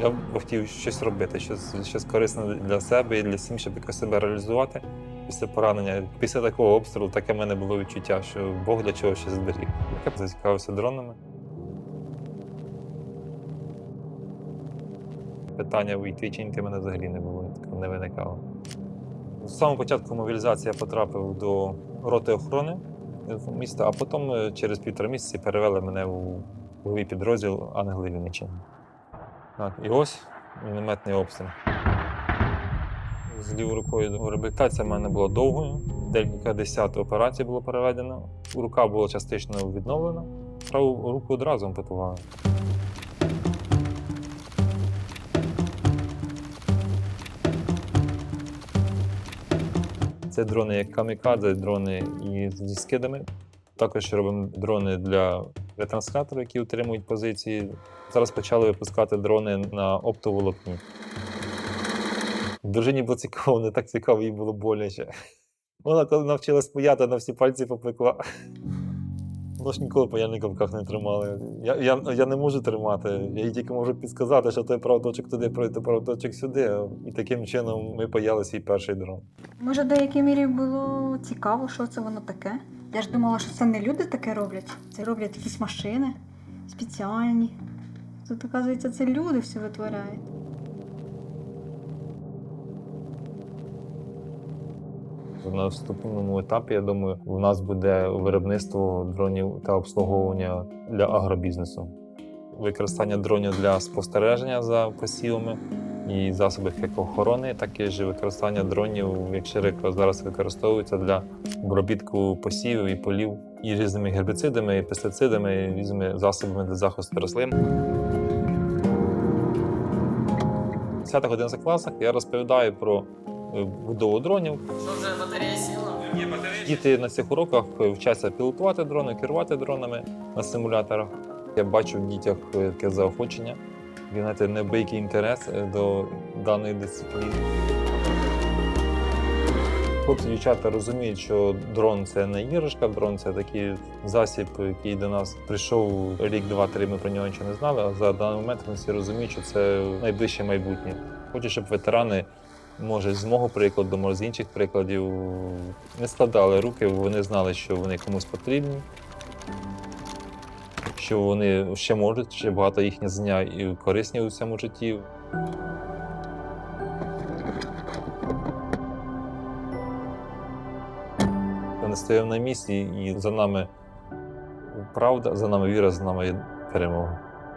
Я б хотів щось робити, щось, щось корисне для себе і для сім'ї, щоб якось себе реалізувати після поранення. Після такого обстрілу таке в мене було відчуття, що Бог для чого ще зберіг. Я б зацікавився дронами. Питання вийти чи йти мене взагалі не було, не виникало. З самого початку мобілізації я потрапив до роти охорони міста, а потім е, через півтора місяці перевели мене у бойовий підрозділ Ангели Вінниччини. Так, і ось мінометний обстріл. З лівою рукою реабілітація в мене була довгою. Декілька десят операцій було переведено. Рука була частично відновлена, праву руку одразу ампутували. Це дрони як камікадзе, дрони і зі скидами. Також робимо дрони для ретранслятора, які утримують позиції. Зараз почали випускати дрони на оптоволокні. Дружині було цікаво, не так цікаво, їй було боляче. Вона коли навчилась паяти, на всі пальці попекла. Ж ніколи паяльника в руках не тримали. Я, я, я не можу тримати. Я їй тільки можу підказати, що той правдочок туди, той правдочок сюди. І таким чином ми паяли свій перший дрон. Може, в деякій мірі було цікаво, що це воно таке. Я ж думала, що це не люди таке роблять. Це роблять якісь машини спеціальні. Тут, оказується, це люди все витворяють. На наступному етапі, я думаю, у нас буде виробництво дронів та обслуговування для агробізнесу. Використання дронів для спостереження за посівами і засобів як охорони, так і ж використання дронів, як широко зараз використовується для обробітку посівів і полів і різними гербіцидами, і пестицидами, і різними засобами для захисту рослин. В 10-11 класах я розповідаю про будову дронів, Що вже батарея сіла? Діти на цих уроках вчаться пілотувати дрони, керувати дронами на симуляторах. Я бачу в дітях таке заохочення, знаєте, неабиякий інтерес е, до даної дисципліни. Хлопці, дівчата розуміють, що дрон це не іграшка, дрон це такий засіб, який до нас прийшов рік, два-три. Ми про нього нічого не знали. А за даний момент вони всі розуміють, що це найближче майбутнє. Хочу, щоб ветерани може з мого прикладу, може з інших прикладів, не складали руки, вони знали, що вони комусь потрібні, що вони ще можуть, ще багато їхніх знання і корисні у цьому житті. Не стоїмо на місці, і за нами правда, за нами віра, за нами перемога.